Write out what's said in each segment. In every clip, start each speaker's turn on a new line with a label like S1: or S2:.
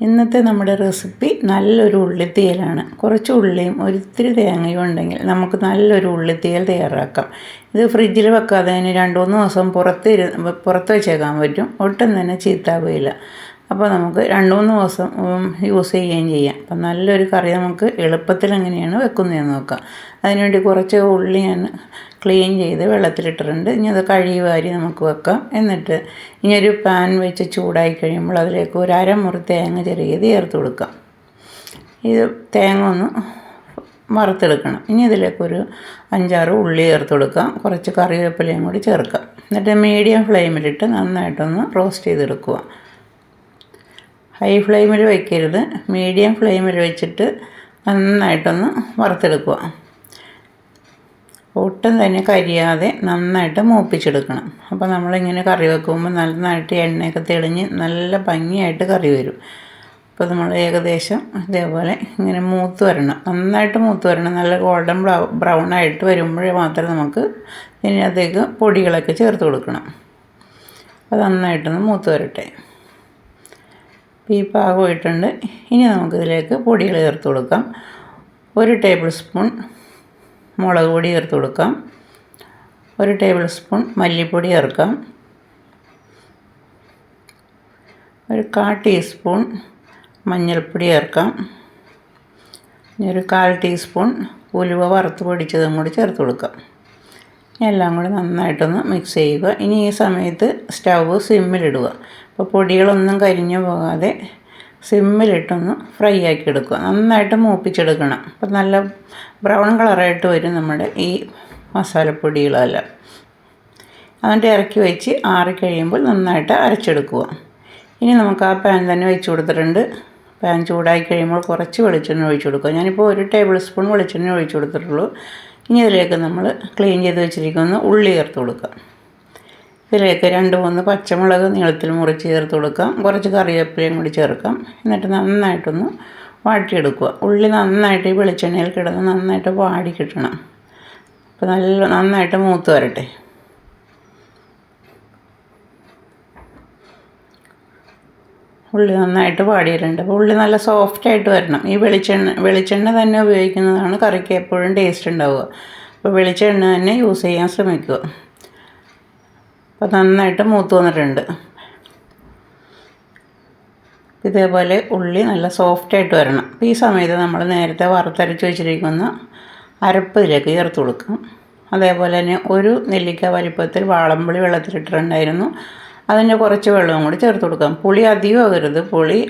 S1: ഇന്നത്തെ നമ്മുടെ റെസിപ്പി നല്ലൊരു ഉള്ളിത്തീയലാണ്. കുറച്ച് ഉള്ളിയും ഒരിത്തിരി തേങ്ങയും ഉണ്ടെങ്കിൽ നമുക്ക് നല്ലൊരു ഉള്ളിത്തീയൽ തയ്യാറാക്കാം. ഇത് ഫ്രിഡ്ജിൽ വെക്കാതെ തന്നെ രണ്ട് മൂന്ന് ദിവസം പുറത്ത് പുറത്ത് വെച്ചേക്കാൻ പറ്റും. ഒട്ടും തന്നെ ചീത്താവുകയില്ല. അപ്പോൾ നമുക്ക് രണ്ട് മൂന്ന് ദിവസം യൂസ് ചെയ്യുകയും ചെയ്യാം. അപ്പം നല്ലൊരു കറി നമുക്ക് എളുപ്പത്തിൽ എങ്ങനെയാണ് വെക്കുന്നതെന്ന് നോക്കാം. അതിനുവേണ്ടി കുറച്ച് ഉള്ളി ഞാൻ ക്ലീൻ ചെയ്ത് വെള്ളത്തിലിട്ടിട്ടുണ്ട്. ഇനി അത് കഴുകി വാരി നമുക്ക് വെക്കാം. എന്നിട്ട് ഇനി ഒരു പാൻ വെച്ച് ചൂടായി കഴിയുമ്പോൾ അതിലേക്ക് ഒരു അരമുറി തേങ്ങ ചെറിയത് ചേർത്ത് കൊടുക്കാം. ഇത് തേങ്ങ ഒന്ന് വറുത്തെടുക്കണം. ഇനി ഇതിലേക്ക് ഒരു അഞ്ചാറ് ഉള്ളി ചേർത്ത് കൊടുക്കാം. കുറച്ച് കറിവേപ്പിലയും കൂടി ചേർക്കാം. എന്നിട്ട് മീഡിയം ഫ്ലെയിമിലിട്ട് നന്നായിട്ടൊന്ന് റോസ്റ്റ് ചെയ്തെടുക്കുക. ഹൈ ഫ്ലെയിമിൽ വയ്ക്കരുത് മീഡിയം ഫ്ലെയിമിൽ വെച്ചിട്ട് നന്നായിട്ടൊന്ന് വറുത്തെടുക്കുക. ഒട്ടും തന്നെ കരിയാതെ നന്നായിട്ട് മൂപ്പിച്ചെടുക്കണം. അപ്പോൾ നമ്മളിങ്ങനെ കറി വെക്കുമ്പോൾ നന്നായിട്ട് എണ്ണയൊക്കെ തെളിഞ്ഞ് നല്ല ഭംഗിയായിട്ട് കറി വരും. അപ്പോൾ നമ്മൾ ഏകദേശം ഇതേപോലെ ഇങ്ങനെ മൂത്ത് വരണം. നന്നായിട്ട് മൂത്ത് വരണം. നല്ല ഗോൾഡൻ ബ്രൗൺ ആയിട്ട് വരുമ്പോഴേ മാത്രം നമുക്ക് ഇതിനകത്തേക്ക് പൊടികളൊക്കെ ചേർത്ത് കൊടുക്കണം. അപ്പോൾ നന്നായിട്ടൊന്ന് മൂത്ത് വരട്ടെ. ഈ പാകമായിട്ടുണ്ട് ഇനി നമുക്കിതിലേക്ക് പൊടികൾ ചേർത്ത് കൊടുക്കാം. ഒരു ടേബിൾ സ്പൂൺ മുളക് പൊടി ചേർത്ത് കൊടുക്കാം. ഒരു ടേബിൾ സ്പൂൺ മല്ലിപ്പൊടി ചേർക്കാം. ഒരു കാ ടീസ്പൂൺ മഞ്ഞൾപ്പൊടി ചേർക്കാം. ഇനി ഒരു കാൽ ടീസ്പൂൺ ഉലുവ വറുത്ത് പൊടിച്ചതും കൂടി ചേർത്ത് കൊടുക്കാം. എല്ലാം കൂടി നന്നായിട്ടൊന്ന് മിക്സ് ചെയ്യുക. ഇനി ഈ സമയത്ത് സ്റ്റൗ സിമ്മിലിടുക. അപ്പോൾ പൊടികളൊന്നും കരിഞ്ഞു പോകാതെ സിമ്മിലിട്ടൊന്ന് ഫ്രൈ ആക്കി എടുക്കുക. നന്നായിട്ട് മൂപ്പിച്ചെടുക്കണം. അപ്പം നല്ല ബ്രൗൺ കളറായിട്ട് വരും നമ്മുടെ ഈ മസാലപ്പൊടികളെല്ലാം. എന്നിട്ട് ഇറക്കി വെച്ച് ആറിക്കഴിയുമ്പോൾ നന്നായിട്ട് അരച്ചെടുക്കുക. ഇനി നമുക്ക് ആ പാൻ തന്നെ വെച്ച് കൊടുത്തിട്ടുണ്ട്. പാൻ ചൂടായി കഴിയുമ്പോൾ കുറച്ച് വെളിച്ചെണ്ണ ഒഴിച്ചു കൊടുക്കുക. ഞാനിപ്പോൾ ഒരു ടേബിൾ സ്പൂൺ വെളിച്ചെണ്ണ ഒഴിച്ചു കൊടുത്തിട്ടുള്ളൂ. ഇനി ഇതിലേക്ക് നമ്മൾ ക്ലീൻ ചെയ്ത് വെച്ചിരിക്കുന്ന ഉള്ളി ചേർത്ത് കൊടുക്കാം. ഇതിലേക്ക് രണ്ട് മൂന്ന് പച്ചമുളക് നീളത്തിൽ മുറിച്ച് ചേർത്ത് കൊടുക്കാം. കുറച്ച് കറിവേപ്പിലയും കൂടി ചേർക്കാം. എന്നിട്ട് നന്നായിട്ടൊന്ന് വാട്ടിയെടുക്കുക. ഉള്ളി നന്നായിട്ട് ഈ വെളിച്ചെണ്ണയിൽ കിടന്ന് നന്നായിട്ട് വാടി കിട്ടണം. അപ്പോൾ നല്ല നന്നായിട്ട് മൂത്ത് വരട്ടെ. ഉള്ളി നന്നായിട്ട് വാടിയിട്ടുണ്ട് അപ്പോൾ ഉള്ളി നല്ല സോഫ്റ്റായിട്ട് വരണം. ഈ വെളിച്ചെണ്ണ വെളിച്ചെണ്ണ തന്നെ ഉപയോഗിക്കുന്നതാണ് കറിക്ക് എപ്പോഴും ടേസ്റ്റ് ഉണ്ടാവുക. അപ്പോൾ വെളിച്ചെണ്ണ തന്നെ യൂസ് ചെയ്യാൻ ശ്രമിക്കുക. അപ്പോൾ നന്നായിട്ട് മൂത്ത് വന്നിട്ടുണ്ട്. ഇതേപോലെ ഉള്ളി നല്ല സോഫ്റ്റായിട്ട് വരണം. അപ്പോൾ ഈ സമയത്ത് നമ്മൾ നേരത്തെ വറുത്തരച്ച് വെച്ചിരിക്കുന്ന അരപ്പ് ഇതിലേക്ക് ചേർത്ത് കൊടുക്കും. അതേപോലെ തന്നെ ഒരു നെല്ലിക്ക വലിപ്പത്തിൽ വാളമ്പുളി വെള്ളത്തിലിട്ടിട്ടുണ്ടായിരുന്നു. അതിന്റെ കുറച്ച് വെള്ളവും കൂടി ചേർത്ത് കൊടുക്കാം. പുളി അധികം ആകരുത് പുളി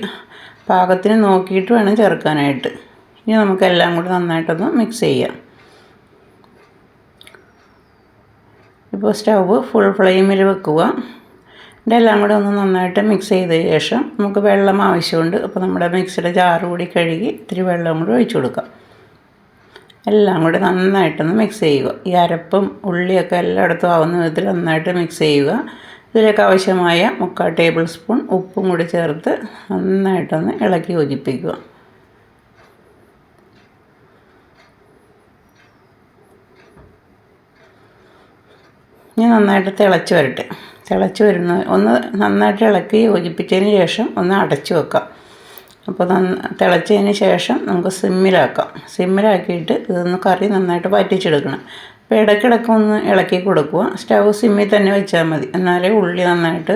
S1: പാകത്തിന് നോക്കിയിട്ട് വേണം ചേർക്കാനായിട്ട്. ഇനി നമുക്കെല്ലാം കൂടി നന്നായിട്ടൊന്ന് മിക്സ് ചെയ്യാം. ഇപ്പോൾ സ്റ്റൗവ് ഫുൾ ഫ്ലെയിമിൽ വെക്കുക. ഇതെല്ലാം കൂടി ഒന്ന് നന്നായിട്ട് മിക്സ് ചെയ്ത ശേഷം നമുക്ക് വെള്ളം ആവശ്യമുണ്ട്. അപ്പോൾ നമ്മുടെ മിക്സിയുടെ ജാറ് കൂടി കഴുകി ഇത്തിരി വെള്ളം കൂടി ഒഴിച്ചു കൊടുക്കാം. എല്ലാം കൂടി നന്നായിട്ടൊന്ന് മിക്സ് ചെയ്യുക. ഈ അരപ്പും ഉള്ളിയൊക്കെ എല്ലായിടത്തും ആവുന്ന വിധത്തിൽ നന്നായിട്ട് മിക്സ് ചെയ്യുക. ഇതിലേക്ക് ആവശ്യമായ മുക്കാൽ ടേബിൾ സ്പൂൺ ഉപ്പും കൂടി ചേർത്ത് നന്നായിട്ടൊന്ന് ഇളക്കി യോജിപ്പിക്കുക. ഇനി നന്നായിട്ട് തിളച്ച് വരട്ടെ. തിളച്ച് വരുന്ന ഒന്ന് നന്നായിട്ട് ഇളക്കി യോജിപ്പിച്ചതിന് ശേഷം ഒന്ന് അടച്ചു വെക്കാം. അപ്പോൾ നന്ന തിളച്ചതിന് ശേഷം നമുക്ക് സിമ്മിലാക്കാം. സിമ്മിലാക്കിയിട്ട് ഇതൊന്ന് കറി നന്നായിട്ട് വറ്റിച്ചെടുക്കണം. അപ്പോൾ ഇടയ്ക്കിടയ്ക്ക് ഒന്ന് ഇളക്കി കൊടുക്കുക. സ്റ്റവ് സിമ്മിൽ തന്നെ വെച്ചാൽ മതി. എന്നാലേ ഉള്ളി നന്നായിട്ട്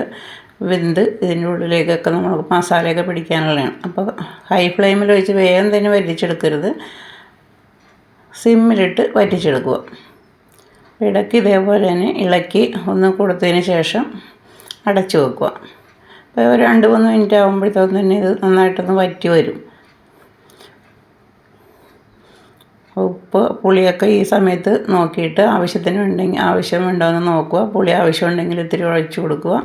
S1: വെന്ത് ഇതിന്റെ ഉള്ളിലേക്കൊക്കെ നമുക്ക് മസാലയൊക്കെ പിടിക്കാനുള്ളതാണ്. അപ്പോൾ ഹൈ ഫ്ലെയിമിൽ വെച്ച് വേഗം തന്നെ വറ്റിച്ചെടുക്കരുത്. സിമ്മിലിട്ട് വറ്റിച്ചെടുക്കുക. ഇടയ്ക്ക് ഇതേപോലെ തന്നെ ഇളക്കി ഒന്ന് കൊടുത്തതിന് ശേഷം അടച്ചു വെക്കുക. അപ്പോൾ രണ്ട് മൂന്ന് മിനിറ്റ് ആകുമ്പോഴത്തേക്കും തന്നെ ഇത് നന്നായിട്ടൊന്ന് വറ്റി വരും. ഉപ്പ് പുളിയൊക്കെ ഈ സമയത്ത് നോക്കിയിട്ട് ആവശ്യത്തിന് ഉണ്ടെങ്കിൽ ആവശ്യമുണ്ടോ എന്ന് നോക്കുക. പുളി ആവശ്യമുണ്ടെങ്കിൽ ഇത്തിരി ഒഴിച്ചു കൊടുക്കുക.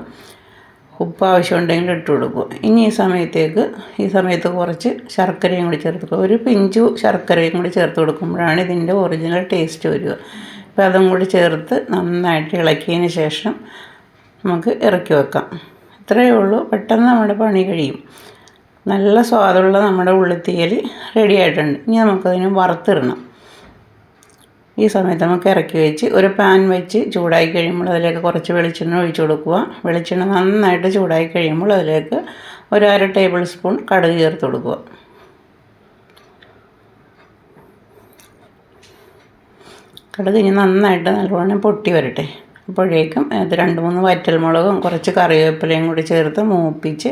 S1: ഉപ്പ് ആവശ്യമുണ്ടെങ്കിൽ ഇട്ട് കൊടുക്കുക. ഇനി ഈ സമയത്തേക്ക് ഈ സമയത്ത് കുറച്ച് ശർക്കരയും കൂടി ചേർത്ത് കൊടുക്കുക. ഒരു പിഞ്ചു ശർക്കരയും കൂടി ചേർത്ത് കൊടുക്കുമ്പോഴാണ് ഇതിന്റെ ഒറിജിനൽ ടേസ്റ്റ് വരിക. അപ്പോൾ അതും കൂടി ചേർത്ത് നന്നായിട്ട് ഇളക്കിയതിന് ശേഷം നമുക്ക് ഇറക്കി വെക്കാം. ഇത്രയേ ഉള്ളൂ. പെട്ടെന്ന് നമ്മുടെ പണി കഴിയും. നല്ല സ്വാദുള്ള നമ്മുടെ ഉള്ളിത്തീയൽ റെഡി ആയിട്ടുണ്ട് ഇനി നമുക്കതിന് വറുത്തിടണം. ഈ സമയത്ത് നമുക്ക് ഇറക്കി വെച്ച് ഒരു പാൻ വെച്ച് ചൂടായി കഴിയുമ്പോൾ അതിലേക്ക് കുറച്ച് വെളിച്ചെണ്ണ ഒഴിച്ചു കൊടുക്കുക. വെളിച്ചെണ്ണ നന്നായിട്ട് ചൂടായി കഴിയുമ്പോൾ അതിലേക്ക് ഒരു അര ടേബിൾ സ്പൂൺ കടുക് ചേർത്ത് കൊടുക്കുക. കടുക് ഇനി നന്നായിട്ട് നല്ലവണ്ണം പൊട്ടി വരട്ടെ. അപ്പോഴേക്കും അത് രണ്ട് മൂന്ന് വറ്റൽമുളകും കുറച്ച് കറിവേപ്പിലയും കൂടി ചേർത്ത് മൂപ്പിച്ച്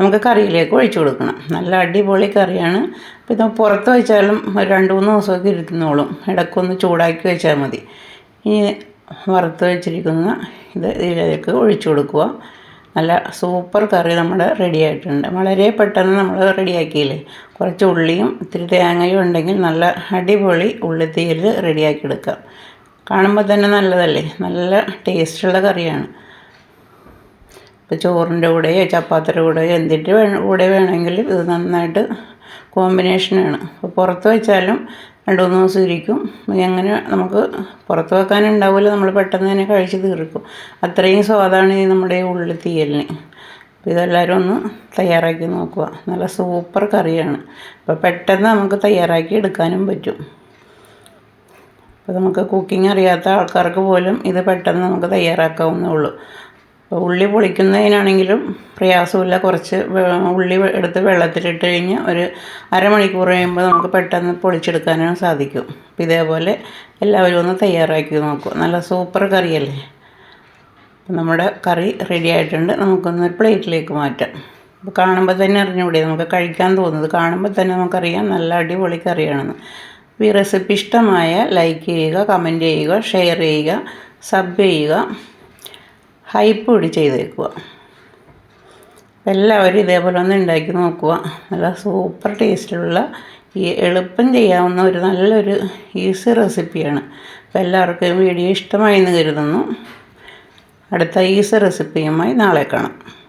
S1: നമുക്ക് കറിയിലേക്ക് ഒഴിച്ചു കൊടുക്കണം. നല്ല അടിപൊളി കറിയാണ്. അപ്പോൾ ഇത് പുറത്ത് വെച്ചാലും ഒരു രണ്ട് മൂന്ന് ദിവസമൊക്കെ ഇരുന്നോളും ഇടയ്ക്കൊന്ന് ചൂടാക്കി വെച്ചാൽ മതി. ഈ വറുത്ത് വെച്ചിരിക്കുന്ന ഇത് ഇതിലേക്ക് ഒഴിച്ചു കൊടുക്കുക. നല്ല സൂപ്പർ കറി നമ്മുടെ റെഡി ആയിട്ടുണ്ട്. വളരെ പെട്ടെന്ന് നമ്മൾ റെഡിയാക്കിയില്ലേ? കുറച്ച് ഉള്ളിയും ഇത്തിരി തേങ്ങയും ഉണ്ടെങ്കിൽ നല്ല അടിപൊളി ഉള്ളിത്തീരിൽ റെഡിയാക്കി എടുക്കാം. കാണുമ്പോൾ തന്നെ നല്ലതല്ലേ? നല്ല ടേസ്റ്റുള്ള കറിയാണ്. ഇപ്പോൾ ചോറിന്റെ കൂടെയോ ചപ്പാത്തിയുടെ കൂടെയോ എന്തിന്റെ കൂടെ വേണമെങ്കിലും ഇത് നന്നായിട്ട് കോമ്പിനേഷനാണ്. അപ്പോൾ പുറത്ത് വെച്ചാലും രണ്ട് മൂന്ന് ദിവസം ഇരിക്കും. എങ്ങനെ നമുക്ക് പുറത്ത് വെക്കാനുണ്ടാവില്ല നമ്മൾ പെട്ടെന്ന് തന്നെ കഴിച്ച് തീർക്കും. അത്രയും സ്വാദാണ് ഈ നമ്മുടെ ഈ ഉള്ളി തീയലിന്. അപ്പോൾ ഇതെല്ലാവരും ഒന്ന് തയ്യാറാക്കി നോക്കുക. നല്ല സൂപ്പർ കറിയാണ്. അപ്പോൾ പെട്ടെന്ന് നമുക്ക് തയ്യാറാക്കി എടുക്കാനും പറ്റും. അപ്പോൾ നമുക്ക് കുക്കിംഗ് അറിയാത്ത ആൾക്കാർക്ക് പോലും ഇത് പെട്ടെന്ന് നമുക്ക് തയ്യാറാക്കാവുന്നേ ഉള്ളൂ. അപ്പോൾ ഉള്ളി പൊളിക്കുന്നതിനാണെങ്കിലും പ്രയാസമില്ല. കുറച്ച് ഉള്ളി എടുത്ത് വെള്ളത്തിലിട്ട് കഴിഞ്ഞ് ഒരു അരമണിക്കൂർ കഴിയുമ്പോൾ നമുക്ക് പെട്ടെന്ന് പൊളിച്ചെടുക്കാനും സാധിക്കും. അപ്പോൾ ഇതേപോലെ എല്ലാവരും ഒന്ന് തയ്യാറാക്കി നോക്കുക നല്ല സൂപ്പർ കറിയല്ലേ? നമ്മുടെ കറി റെഡി ആയിട്ടുണ്ട്. നമുക്കൊന്ന് പ്ലേറ്റിലേക്ക് മാറ്റാം. അപ്പോൾ കാണുമ്പോൾ തന്നെ അറിഞ്ഞുകൂടി നമുക്ക് കഴിക്കാൻ തോന്നുന്നത്. കാണുമ്പോൾ തന്നെ നമുക്കറിയാം. നല്ല അടിപൊളി കറിയാണെന്ന്. ഈ റെസിപ്പി ഇഷ്ടമായ ലൈക്ക് ചെയ്യുക കമന്റ് ചെയ്യുക ഷെയർ ചെയ്യുക സബ് ചെയ്യുക ഹൈപ്പ് കൂടി ചെയ്തേക്കുക. എല്ലാവരും ഇതേപോലെ ഒന്ന് ഉണ്ടാക്കി നോക്കുക. നല്ല സൂപ്പർ ടേസ്റ്റിലുള്ള ഈ എളുപ്പം ചെയ്യാവുന്ന ഒരു നല്ലൊരു ഈസി റെസിപ്പിയാണ് അപ്പോൾ എല്ലാവർക്കും വീഡിയോ ഇഷ്ടമായി എന്ന് കരുതുന്നു. അടുത്ത ഈസി റെസിപ്പിയുമായി നാളെ കാണാം.